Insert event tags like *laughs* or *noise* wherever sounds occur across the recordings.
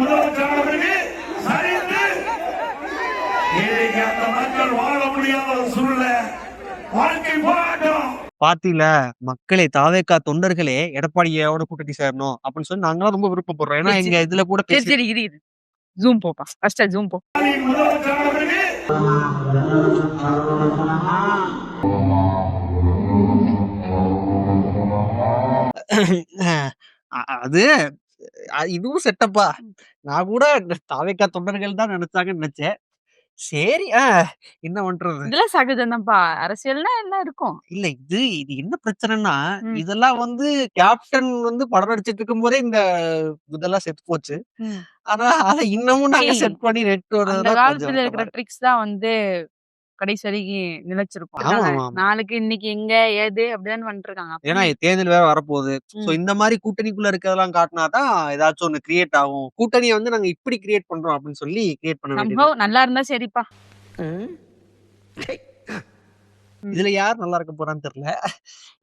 முதலமைச்சரானவருக்கு சரிந்து இன்னைக்கு அந்த மக்கள் வாழ முடியாத ஒரு சூழ்நிலை. வாழ்க்கை போராட்டம். பாத்தீல மக்களே தாவேக்கா தொண்டர்களே எடப்பாடியோட கூட்டணி சேரணும் அப்படின்னு சொல்லி நாங்களாம் ரொம்ப விருப்பப்படுறோம். ஏன்னா எங்க இதுல கூட பேசி ஜூம் போப்பா ஃபர்ஸ்ட் ஜூம் போ அது இதுவும் செட்டப்பா நான் கூட தாவேக்கா தொண்டர்கள் தான் நினைச்சாங்கன்னு நினைச்சேன். சரி என்ன பண்றது? இதெல்லாம் சகஜம்தான்ப்பா. அரசியல்னா எல்லாம் இருக்கும்? இல்ல இது இது என்ன பிரச்சனைன்னா ம். இதெல்லாம் வந்து கேப்டன் வந்து படம் நடிச்சிட்டு இருக்கும் போதே இந்த இதெல்லாம் செத்து போச்சு. ஆனா அதை இன்னமும் நாங்க செட் பண்ணி அந்த காலத்துல இருக்கிற ட்ரிக்ஸ் தான் வந்து கடைசி வரைக்கும் ஆமா. நாளைக்கு இன்னைக்கு எங்க ஏது அப்படிதான் வந்துட்டு இருக்காங்க ஏன்னா தேர்தல் வேற வரப்போகுது. சோ. இந்த மாதிரி கூட்டணிக்குள்ள இருக்கிறதெல்லாம் காட்டினாதான் ஏதாச்சும் ஒண்ணு கிரியேட் ஆகும். கூட்டணியை வந்து நாங்க இப்படி கிரியேட் பண்றோம் அப்படின்னு சொல்லி கிரியேட் பண்ண வேண்டியது. நல்லா இருந்தா சரிப்பா. இதுல யார் நல்லா இருக்க போறான்னு தெரியல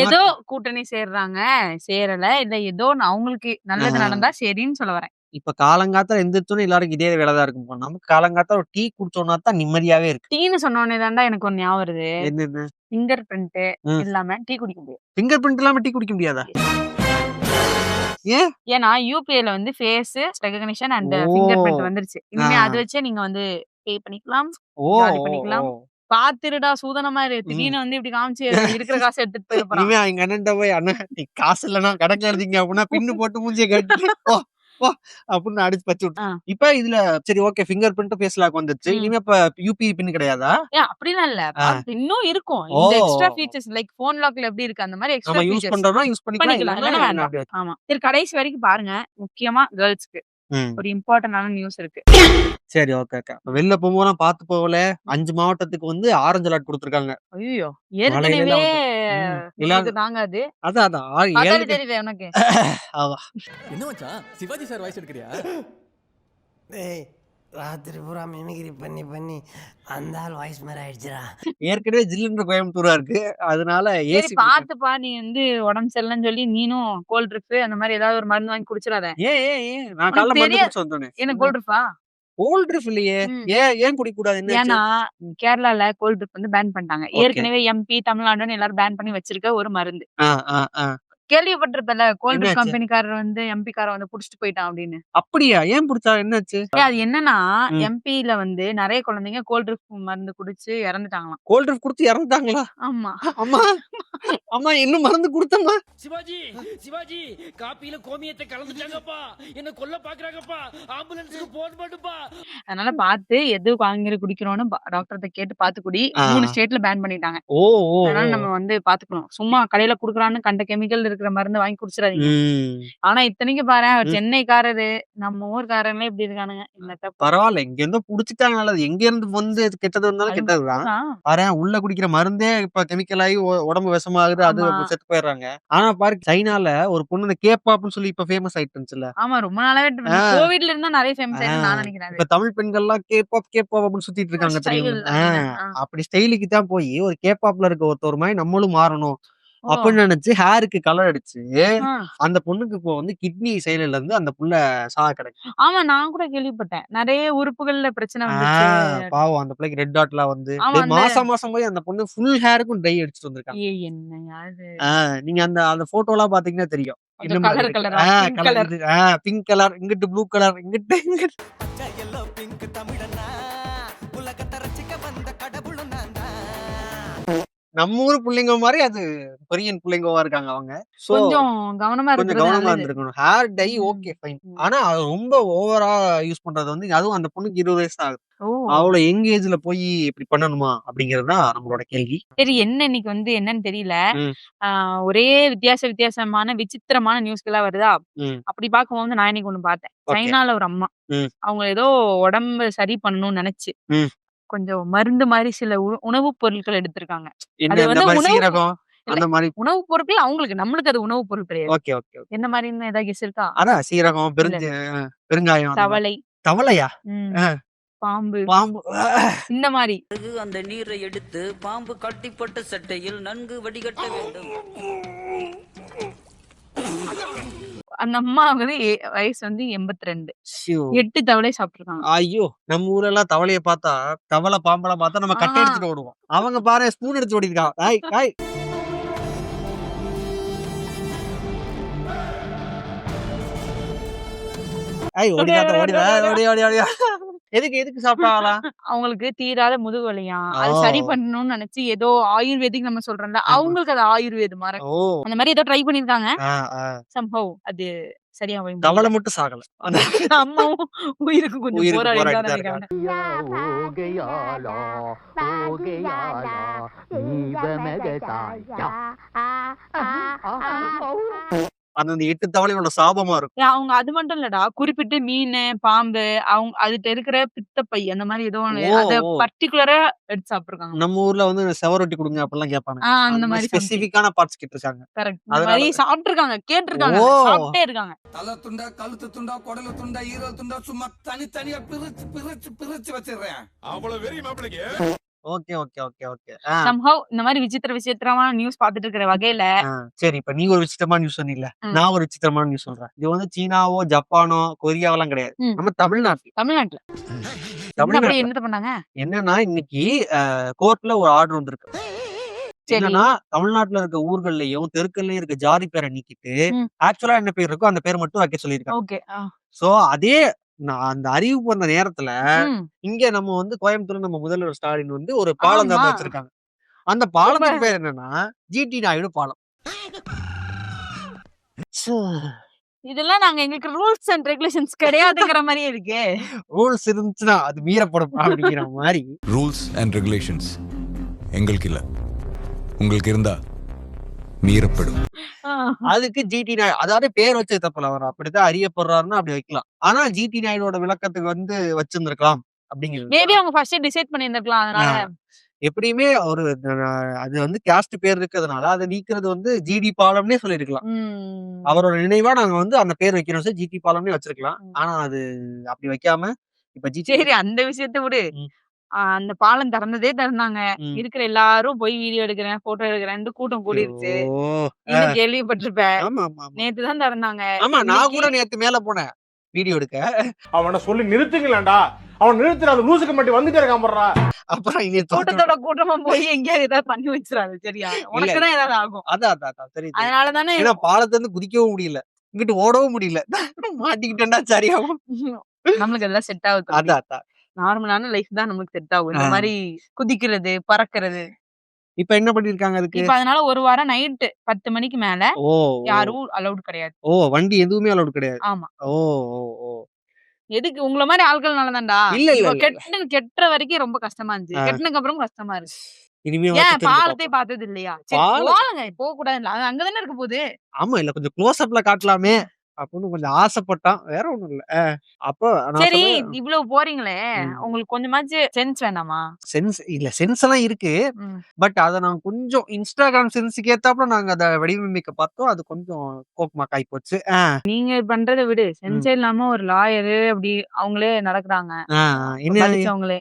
ஏதோ கூட்டணி சேர்றாங்க சேரல. இல்ல ஏதோ நான் அவங்களுக்கு நல்லது. நடந்தா சரின்னு சொல்ல வரேன். இப்ப காலங்காத்தால எந்திரிச்சோன்னு எல்லாருக்கும் இதே வேலைதான் இருக்கும் போல. நமக்கு காலங்காத்தால ஒரு டீ குடிச்சோம்னா தான் நிம்மதியாவே இருக்கு டீன்னு சொன்ன தாண்டா எனக்கு ஒரு ஞாபகம் வருது என்னென்ன ஃபிங்கர் பிரிண்ட் ம். இல்லாம டீ குடிக்க முடியாது பிங்கர் பிரிண்ட் இல்லாம டீ குடிக்க முடியாதா ஏன் ஏன்னா யூபிஐல வந்து ஃபேஸ் ரெகக்னிஷன் அண்ட் ஓ. ஃபிங்கர் பிரிண்ட் வந்துருச்சு இனிமே ஆ. அது வச்சே நீங்க வந்து பே பண்ணிக்கலாம் ஓ ஓ, பண்ணிக்கலாம். ஓ. பாத்துருடா சூதனமா இரு திடீர்னு வந்து இப்படி காமிச்சு இருக்கிற காசு எடுத்துட்டு போயிட போறான் இனிமே எங்க அண்ணன் போய் அண்ணன் நீ காசு இல்லைன்னா கணக்கு எழுதிங்க அப்படின்னா பின்னு போட்டு மூஞ்சிய கட்டி போ அப்படின்னு அடிச்சு பச்சு. இப்ப இதுல சரி okay fingerprint face lock வந்துருச்சு. ம். இனிமே இப்ப யூபி பின் கிடையாதா? அப்படிலாம் இல்ல. இன்னும் இருக்கும். இந்த. எக்ஸ்ட்ரா ஃபீச்சர்ஸ் லைக் போன் லாக்ல எப்படி இருக்கு அந்த மாதிரி எக்ஸ்ட்ரா யூஸ் பண்றோம்னா யூஸ் பண்ணிக்கலாம். ஆமா. சரி கடைசி வரைக்கும் பாருங்க. முக்கியமா கேர்ள்ஸ்க்கு. ஒரு இம்பார்ட்டன்டான நியூஸ் இருக்கு. சரி ஓகே ஓகே. வெளில போகும்போது பார்த்து போகல. அஞ்சு மாவட்டத்துக்கு வந்து ஆரஞ்சு அலர்ட் கொடுத்துருக்காங்க. ஐயோ ஏற்கனவே உங்களுக்கு தாங்காது அதான் அதான். ஆ- பார்த்தாலே ஏழு தெரியுது உனக்கு. ஆமா. என்ன மச்சான்? சிவாஜி சார் வாய்ஸ் எடுக்கிறியா? டேய் ராத்திரி பூரா மிமிக்ரி பண்ணி பண்ணி அந்த ஆள் வாய்ஸ் மாதிரி ஆயிடுச்சுடா. ஏற்கனவே ஜில்லுன்ற கோயம்புத்தூரா இருக்கு. அதனால சரி ஏசி பாத்துப்பா நீ வந்து உடம்பு சரியில்லைன்னு சொல்லி நீனும் கோல்ட் ட்ரிப் அந்த மாதிரி ஏதாவது ஒரு மருந்து வாங்கி குடிச்சிடாத. ஏன் ஏன் ஏன்? நான் காலைல மருந்து தெரியாது. குடிச்சு வந்தோனே. எனக்கு கோல்ட் ட்ரிப்பா கோல்ட் ட்ரிப் இல்லையே. ம். ஏன் ஏன் குடிக்க கூடாது என்ன ஏன்னா கேரளால கோல்ட் ட்ரிப் வந்து பேன் பண்ணிட்டாங்க. ஏற்கனவே எம்பி தமிழ்நாடுன்னு எல்லாரும் பேன் பண்ணி வச்சிருக்க ஒரு மருந்து. ஆ, ஆ, ஆ. கேள்விப்பட்டிருப்பல கோல்ட் என்னாச்சு? கம்பெனிக்காரர் வந்து எம்பி கார வந்து புடிச்சிட்டு போயிட்டான் அப்படின்னு. அப்படியா? ஏன் பிடிச்சா? என்னாச்சு? ஏய், அது என்னன்னா ம். எம்பில வந்து நிறைய குழந்தைங்க கோல்ட் மருந்து குடிச்சு இறந்துட்டாங்களாம். கோல்ட் ட்ரிப் கொடுத்து இறந்துட்டாங்களா? ஆமா. அம்மா! அம்மா இன்னும் மருந்து கொடுத்தம்மா. சிவாஜி சிவாஜி காப்பியில கோமியத்தை கலந்துட்டாங்கப்பா. என்ன கொல்ல பாக்குறாங்கப்பா. ஆம்புலன்ஸுக்கு போன் பண்ணுப்பா. அதனால பார்த்து எது வாங்கி குடிக்கிறோம்னு டாக்டர்கிட்ட கேட்டு பார்த்து குடி. மூணு ஸ்டேட்ல பேன் பண்ணிட்டாங்க. ஓ அதனால. நம்ம வந்து பாத்துக்கணும் சும்மா கடையில குடுக்குறான்னு கண்ட கெமிக்கல் இருக்கிற மருந்து வாங்கி குடிச்சிடாதீங்க. ஆனா இத்தனைக்கு பாரு. சென்னைக்காரரு நம்ம ஊர்க்காரங்களே இப்படி இருக்கானுங்க? என்னத்த பரவாயில்ல. இங்க இருந்து புடிச்சிட்டாங்க நல்லது. எங்க இருந்து வந்து அது கெட்டது வந்தாலும் அது கெட்டதுதான் பாரு உள்ள குடிக்கிற மருந்தே இப்ப கெமிக்கல் ஆகி உடம்பு விஷமாகுது அது ஆமா. செத்து போயிடுறாங்க ஆனா பாரு சைனால ஒரு பொண்ணு இந்த கேப்பாப்னு சொல்லி இப்ப ஃபேமஸ் ஆயிட்டு இருந்துச்சுல்ல ஆமா ரொம்ப நாளாவே ஆ. கோவிட்ல இருந்தா நிறைய ஃபேமஸ் ஆயிட்டு நான் ஆ. நினைக்கிறேன். இப்ப தமிழ் பெண்கள்லாம் கேப்பாப் கேப்பாப் அப்படின்னு சுத்திட்டு இருக்காங்க Style தெரியுமா அப்படின்னு, ஆ, ஆ. அப்படி ஸ்டைலுக்கு தான் போய் ஒரு கேப்பாப்ல இருக்க ஒருத்தர் மாதிரி நம்மளும் மாறணும் அப்படின்னு நினைச்சு ஹேருக்கு கலர் அடிச்சு. அந்த பொண்ணுக்கு இப்போ வந்து கிட்னி செயலில இருந்து அந்த புள்ள சாக கிடக்கு ஆமா நான் கூட கேள்விப்பட்டேன். நிறைய உறுப்புகள்ல பிரச்சனை பாவம். அந்த பிள்ளைக்கு ரெட் வந்து ஆமா, டேய், அந்த- மாசம் மாசம் போய் அந்த பொண்ணு ஃபுல் ஹேருக்கும் டை அடிச்சுட்டு வந்திருக்காங்க. என்ன நீங்க அந்த அந்த போட்டோ எல்லாம் பாத்தீங்கன்னா தெரியும். பிங்க் கலர் இங்கிட்டு ப்ளூ கலர் இங்கிட்டு இங்கிட்டு. நம்ம ஊர் பிள்ளைங்க மாதிரி அது கொரியன் பிள்ளைங்கவா இருக்காங்க அவங்க கொஞ்சம் கவனமா கொஞ்சம் கவனமா. இருந்திருக்கணும் ஹேர் டை. Okay fine. ஆனா அது ரொம்ப ஓவரா யூஸ் பண்றது வந்து அதுவும் அந்த பொண்ணுக்கு இருபது வயசு ஆகுது அவ்வளவு யங் ஏஜ்ல போய் இப்படி பண்ணணுமா அப்படிங்கறது நம்மளோட கேள்வி சரி என்ன இன்னைக்கு வந்து என்னன்னு தெரியல ஒரே வித்தியாச வித்தியாசமான விசித்திரமான நியூஸ்கெல்லாம் வருதா. அப்படி பார்க்கும்போது நான் இன்னைக்கு ஒண்ணு பார்த்தேன். சைனால ஒரு அம்மா. அவங்க ஏதோ உடம்பு சரி பண்ணணும்னு நினைச்சு. கொஞ்சம் மருந்து மாதிரி சில உண- உணவுப் பொருட்கள் எடுத்திருக்காங்க. அது வந்து மாதிரி. அந்த மாதிரி உணவுப் பொருட்கள் அவங்களுக்கு நம்மளுக்கு அது உணவுப் பொருள் கிடையாது. Okay okay okay. என்ன மாதிரின்னு ஏதாவது கெஸ் இருக்கா? அதான் சீரகம் பெருஞ்ச பெருங்காயம் மாதிரி. தவளை. தவளையா. பாம்பு. பாம்பு இந்த மாதிரி அந்த நீரை எடுத்து பாம்பு கட்டிப்பட்ட சட்டையில் நன்கு வடிகட்ட வேண்டும். அந்த அம்மாவுக்கு ஏ- வயசு வந்து எண்பத்தி ரெண்டு. எட்டு தவளை சாப்பிட்டுருக்காங்க ஐயோ! நம்ம ஊர்ல எல்லாம் தவளைய பார்த்தா தவளை பாம்பளை பார்த்தா நம்ம கட்டை. எடுத்துட்டு ஓடுவோம். அவங்க பாரு ஸ்பூன் எடுத்து ஓடிருக்கான் ஆய் ஆய் ஐய் ஓடிடாத ஓடிடா. ஓடி ஓடி ஓடி எதுக்கு எதுக்கு சாப்பிட்டாங்களா அவங்களுக்கு தீராத முதுகு வலியாம் அது சரி. பண்ணணும்னு நினைச்சு ஏதோ ஆயுர்வேதிக் நம்ம சொல்றோம்ல. அவங்களுக்கு அது ஆயுர்வேதமா ஓ அந்த மாதிரி ஏதோ ட்ரை பண்ணிருக்காங்க. சம்பவ் அது சரியா. தவளை மட்டும் சாகல அம்மாவும் உயிருக்கு கொஞ்சம் போராடி அந்த எட்டு தவளையோட சாபமா இருக்கும். அவங்க அது மட்டும் இல்லடா. குறிப்பிட்டு மீன் பாம்பு அவங்க அதுட்ட இருக்கிற பித்தப்பை அந்த மாதிரி ஏதோ ஒண்ணு அத. பர்டிகுலரா எடுத்து சாப்பிட்டுருக்காங்க நம்ம ஊர்ல வந்து செவரொட்டி கொடுங்க அப்படிலாம் கேட்பாங்க அந்த மாதிரி ஸ்பெசிபிக்கான பார்ட்ஸ் கிட்ட இருக்காங்க கரெக்ட் அதனால- மாதிரி சாப்பிட்டுருக்காங்க கேட்டிருக்காங்க. சாப்பிட்டே இருக்காங்க. தலை துண்டா கழுத்து துண்டா குடலு துண்டா ஈரல் துண்டா சும்மா தனித்தனியா பிரிச்சு பிரிச்சு பிரிச்சு வச்சிடுறேன். அவ்வளவு வெறி மாப்பிளைக்கு okay okay okay okay. Somehow இந்த மாதிரி விசித்திர விசித்திரமான நியூஸ் பாத்துட்டு இருக்கிற வகையில சரி இப்ப நீ ஒரு விசித்திரமான நியூஸ் சொன்னீங்கல்ல. நான் ஒரு விசித்திரமான நியூஸ் சொல்றேன். இது வந்து சீனாவோ ஜப்பானோ கொரியாவெல்லாம் கிடையாது. நம்ம தமிழ்நாட்டுல. தமிழ்நாட்டுல. என்ன தமிழ்நாட்டுல என்னத்த பண்ணாங்க? என்னன்னா இன்னைக்கு கோர்ட்ல ஒரு ஆர்டர் வந்திருக்கு. என்னன்னா தமிழ்நாட்டுல இருக்க ஊர்கள்லயும் தெருக்கள்லயும் இருக்க ஜாதி பேரை நீக்கிட்டு. ஆக்சுவலா என்ன பேர் இருக்கோ அந்த பேர் மட்டும் வைக்க சொல்லியிருக்காங்க. ஓகே சோ அதே நான் அந்த அறிவிப்பு வந்த நேரத்துல இங்க நம்ம வந்து கோயம்புத்தூர்ல நம்ம முதல்வர் ஸ்டாலின் வந்து ஒரு பாலம் ஆமா. வச்சிருக்காங்க. அந்த பாலத்துக்கு பேர் என்னன்னா ஜிடி நாயுடு பாலம். இதெல்லாம் நாங்க எங்களுக்கு ரூல்ஸ் அண்ட் ரெகுலேஷன்ஸ் கிடையாதுங்கிற மாதிரியே இருக்கு. ரூல்ஸ் இருந்துச்சுன்னா அது மீறப்படும் அப்படிங்கிற மாதிரி. ரூல்ஸ் அண்ட் ரெகுலேஷன்ஸ் எங்களுக்கு இல்ல. உங்களுக்கு இருந்தா மீறப்படும். அதுக்கு ஜிடி நாயுடு அதாவது பேர் வச்சது தப்புல அவர் அப்படித்தான் அறியப்படுறாருன்னா அப்படி வைக்கலாம். ஆனா ஜிடி நாயுடோட விளக்கத்துக்கு வந்து வச்சிருந்திருக்கலாம் அப்படிங்கிறது. மேபி அவங்க ஃபர்ஸ்ட் டிசைட் பண்ணியிருந்திருக்கலாம் அதனால. எப்படியுமே ஒரு அது வந்து கேஸ்ட் பேர் இருக்கிறதுனால அதை நீக்கிறது வந்து ஜிடி பாலம்னே சொல்லியிருக்கலாம். ம். அவரோட நினைவா நாங்க வந்து அந்த பேர் வைக்கணும் சார் ஜிடி பாலம்னே வச்சிருக்கலாம். ஆனா அது அப்படி வைக்காம இப்ப ஜிடி சரி அந்த விஷயத்த விடு. ஆஹ் அந்த பாலம் திறந்ததே திறந்தாங்க. ம். இருக்கிற எல்லாரும் போய் வீடியோ எடுக்கிறேன் போட்டோ எடுக்கிறேன் கூட்டம் கூடிருச்சு. ஓ, இன்னும் கேள்விப்பட்டிருப்ப ஆமா ஆமா ஆமா. நேத்து தான் திறந்தாங்க. ஆமா நான் இன்னைக்கு- கூட நேத்து மேல போனேன் வீடியோ எடுக்க. அவனை சொல்லி நிறுத்துங்களேன்டா. அவன் நிறுத்துற அந்த லூசுக்கு மட்டும் வந்துட்டே இருக்கான் போடுறா அப்புறம் இனி தோட்டம். கூட்டத்தோட கூட்டமா போய் எங்கேயாவது ஏதாவது பண்ணி வச்சிடாது சரியா? உனக்கு தான் ஏதாவது ஆகும். அதான் அதான் அதான். தெரியுது அதனால தானே ஏன்னா பாலத்துல இருந்து குதிக்கவும் முடியல. இங்கிட்டு ஓடவும் முடியல. *laughs* மாட்டிக்கிட்டேன்னா சரியாகும் நம்மளுக்கு எல்லாம் செட் ஆகுது அதான் அதான். நார்மலான லைஃப் தான் நமக்கு செட் ஆகும். இந்த. மாதிரி குதிக்கிறது பறக்கிறது. இப்ப என்ன பண்ணிருக்காங்க அதுக்கு? இப்ப அதனால ஒரு வாரம் நைட்டு பத்து மணிக்கு மேல ஓ யாரும் அலௌட் கிடையாது. ஓ வண்டி எதுவுமே அலௌட் கிடையாது. ஆமா. ஓ ஓ ஓ. எதுக்கு? உங்கள மாதிரி ஆட்கள்னால தான்டா இல்ல, இல்ல, கெட்டு கெட்டுற வரைக்கும் ரொம்ப கஷ்டமா இருந்துச்சு. கெட்டினக்கு அப்புறம் கஷ்டமா இருக்கு. இனிமே ஏன் பாலத்தை. பார்த்தது இல்லையா? போக கூடாது அங்கதானே இருக்க போகுது? ஆமா இல்ல கொஞ்சம் க்ளோஸ் அப்ல காட்டலாமே. அப்படின்னு கொஞ்சம் ஆசைப்பட்டான் வேற ஒண்ணும் இல்ல. அப்போ சரி இவ்வளவு போறீங்களே. உங்களுக்கு கொஞ்சமாச்சும் சென்ஸ் வேணாமா சென்ஸ் இல்ல சென்ஸ் எல்லாம் இருக்கு. பட் அத நான் கொஞ்சம் இன்ஸ்டாகிராம் சென்ஸுக்கு ஏத்தாப்புல நாங்க அத வடிவமைக்க பார்த்தோம். அது கொஞ்சம் கோக்மாக்காய் போச்சு. அஹ், நீங்க பண்றதை விடு. சென்ஸே இல்லாம ஒரு லாயரு அப்படி அவங்களே நடக்குறாங்க. அஹ்,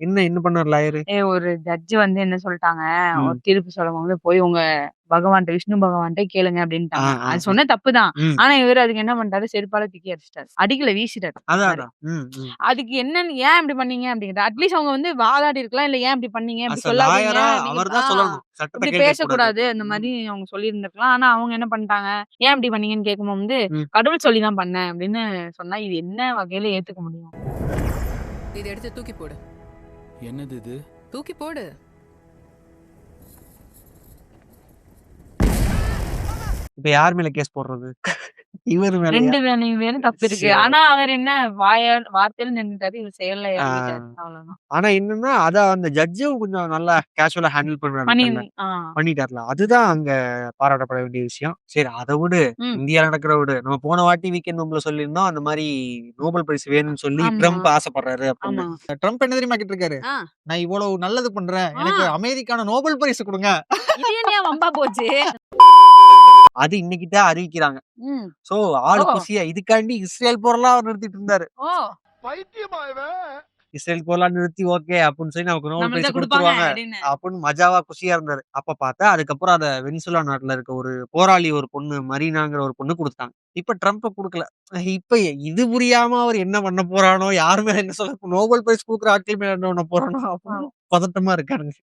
என்ன என்ன பண்ணார் லாயரு? ஒரு ஜட்ஜ் வந்து என்ன சொல்லிட்டாங்க. ஒரு தீர்ப்பு போது போய் உங்க பகவான்கிட்ட விஷ்ணு பகவான்கிட்ட கேளுங்க அப்படின்ட்டாங்க. அது. சொன்ன தப்புதான். ஆனா இவர் அதுக்கு என்ன பண்ணிட்டாரு? செருப்பால தூக்கி அடிச்சிட்டாரு அடிக்கல வீசிட்டாரு. அதுக்கு என்னன்னு ஏன் இப்படி பண்ணீங்க அப்படிங்கிற அட்லீஸ்ட் அவங்க வந்து வாதாடி இருக்கலாம் இல்ல ஏன் இப்படி பண்ணீங்க? இப்படி சொல்லாதீங்க இப்படி பேசக்கூடாது கூடாது. அந்த. மாதிரி அவங்க சொல்லியிருந்திருக்கலாம். ஆனா அவங்க என்ன பண்ணிட்டாங்க? ஏன் இப்படி பண்ணீங்கன்னு கேட்கும்போது வந்து. கடவுள் சொல்லிதான் பண்ணேன் அப்படின்னு சொன்னா இது என்ன வகையில ஏத்துக்க முடியும்? இதை எடுத்து தூக்கி போடு. என்னது இது? தூக்கி போடு. இப்ப யார் மேல கேஸ் போடுறது? இவர் மேல ரெண்டு வேலையும் வேணும் தப்பு இருக்கு. ஆனா அவர் என்ன வாயால் வார்த்தையில நின்றுட்டாரு இவர் செயல்ல ஆனா என்னன்னா அத அந்த ஜட்ஜும் கொஞ்சம் நல்லா கேஷுவலா ஹேண்டில் பண்றாங்க. பண்ணிட்டார்ல. அதுதான் அங்க பாராட்டப்பட வேண்டிய விஷயம். சரி அதை விடு. ம். இந்தியால நடக்கிற விடு. நம்ம போன வாட்டி வீக்கெண்ட் நோம்புல சொல்லியிருந்தோம். அந்த மாதிரி நோபல் பரிசு வேணும்னு சொல்லி. ட்ரம்ப் ஆசைப்படுறாரு அப்படின்னு. ட்ரம்ப் என்ன தெரியுமா கேட்டு இருக்காரு. நான் இவ்வளவு நல்லது பண்றேன். எனக்கு. அமெரிக்கான நோபல் பரிசு கொடுங்க. போச்சு? அது இன்னைக்கு தான் அறிவிக்கிறாங்க. சோ ஆளு. குசியா இதுக்காண்டி இஸ்ரேல் போரெல்லாம் அவர் நிறுத்திட்டு இருந்தாரு. ஓ. பைத்தியமா இவன்? இஸ்ரேல் போர்லாம் நிறுத்தி ஓகே அப்படின்னு சொல்லி நமக்கு நோபல் பிரைஸ் கொடுத்துருவாங்க அப்படின்னு. மஜாவா குஷியா இருந்தாரு. அப்ப பார்த்தா அதுக்கப்புறம் அத வெனிசுலா நாட்டுல இருக்க ஒரு போராளி ஒரு பொண்ணு மரீனாங்கிற ஒரு பொண்ணு கொடுத்தாங்க. இப்ப ட்ரம்ப் கொடுக்கல. இப்ப இது புரியாம அவர் என்ன பண்ண போறானோ யாரு மேல என்ன சொல்ல நோபல் பிரைஸ் கொடுக்குற ஆட்கள் மேல என்ன பண்ண போறானோ அப்படின்னு பதட்டமா இருக்காருங்க.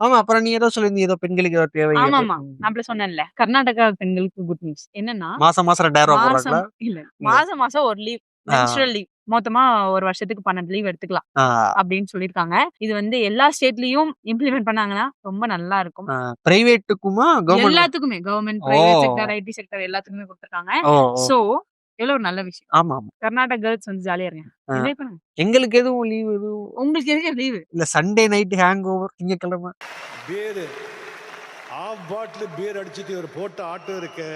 ஆமா அப்புறம் நீ ஏதோ சொல்லியிருந்தீங்க ஏதோ பெண்களுக்கு ஏதோ தேவை ஆமா ஆமா. நான் அப்படி சொன்னேன்ல. கர்நாடகா பெண்களுக்கு குட் நியூஸ் என்னன்னா மாசம் மாசம் ரூபாய் போடுறாங்களா? இல்ல மாசம் மாசம் ஒரு லீவ் மென்ஸ்ட்ரல் லீவ் மொத்தமா ஒரு வருஷத்துக்கு பன்னெண்டு லீவ் எடுத்துக்கலாம் அப்படின்னு சொல்லிருக்காங்க இது வந்து எல்லா ஸ்டேட்லயும் இம்ப்ளிமெண்ட் பண்ணாங்கன்னா ரொம்ப நல்லா இருக்கும். பிரைவேட்டுக்குமா எல்லாத்துக்குமே. Government private. Sector IT sector எல்லாத்துக்குமே கொடுத்துருக்காங்க. சோ எவ்வளவு ஒரு நல்ல விஷயம். ஆமா ஆமா கர்நாடகா கேர்ள்ஸ் வந்து ஜாலியா இருங்க. ஆ. என்ஜாய் பண்ணுங்க எங்களுக்கு எதுவும் லீவ் எதுவும் உங்களுக்கு எதுக்கு லீவு இல்ல சண்டே நைட் ஹேங் ஓவர் திங்கக்கிழமை. பீர் ஆஃப் பாட்டில் பீர் அடிச்சிட்டு ஒரு போட்ட ஆட்டம் இருக்கு.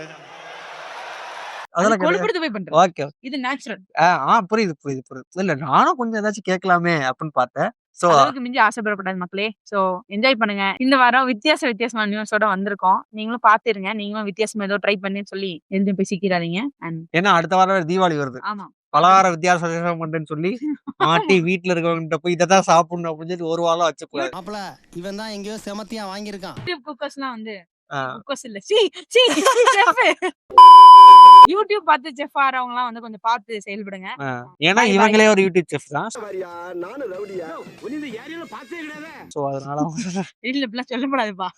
அதெல்லாம் கிடையாது. கொழுப்படுத்து போய் பண்றோம். ஓகே இது நேச்சுரல் ஆ புரியுது புரியுது புரியுது. இல்ல நானும் கொஞ்சம் ஏதாச்சும் கேட்கலாமே அப்படின்னு பார்த்தேன். சோ அளவுக்கு மிஞ்சி ஆசைப்படக்கூடாது மக்களே சோ என்ஜாய் பண்ணுங்க இந்த வாரம் வித்தியாச வித்தியாசமான நியூஸோட வந்திருக்கோம் நீங்களும் பாத்துருங்க நீங்களும் வித்தியாசமா ஏதோ ட்ரை பண்ணி சொல்லி எதுவும் போய் சிக்கிறாதீங்க அண்ட் ஏன்னா அடுத்த வாரம் தீபாவளி வருது ஆமா பலகார வித்தியாச வித்தியாசம் பண்றேன்னு சொல்லி மாட்டி வீட்டுல இருக்கவங்கிட்ட போய் இதை தான் சாப்பிடணும் அப்படின்னு சொல்லி ஒரு வாரம் வச்சுக்கூடாது மாப்பிள இவன் தான் எங்கேயோ செமத்தியா வாங்கியிருக்கான் குக்கர்ஸ்லாம் வந்து. குக்கர்ஸ் இல்ல சி சி செஃப் யூடியூப் பார்த்து செஃப் ஆறவங்கலாம் வந்து கொஞ்சம் பார்த்து செயல்படுங்க. ஏன்னா. இவங்களே ஒரு யூடியூப் செஃப் தான். சோ அதனால *laughs* இல்ல இப்படிலாம் சொல்லப்படாதுப்பா.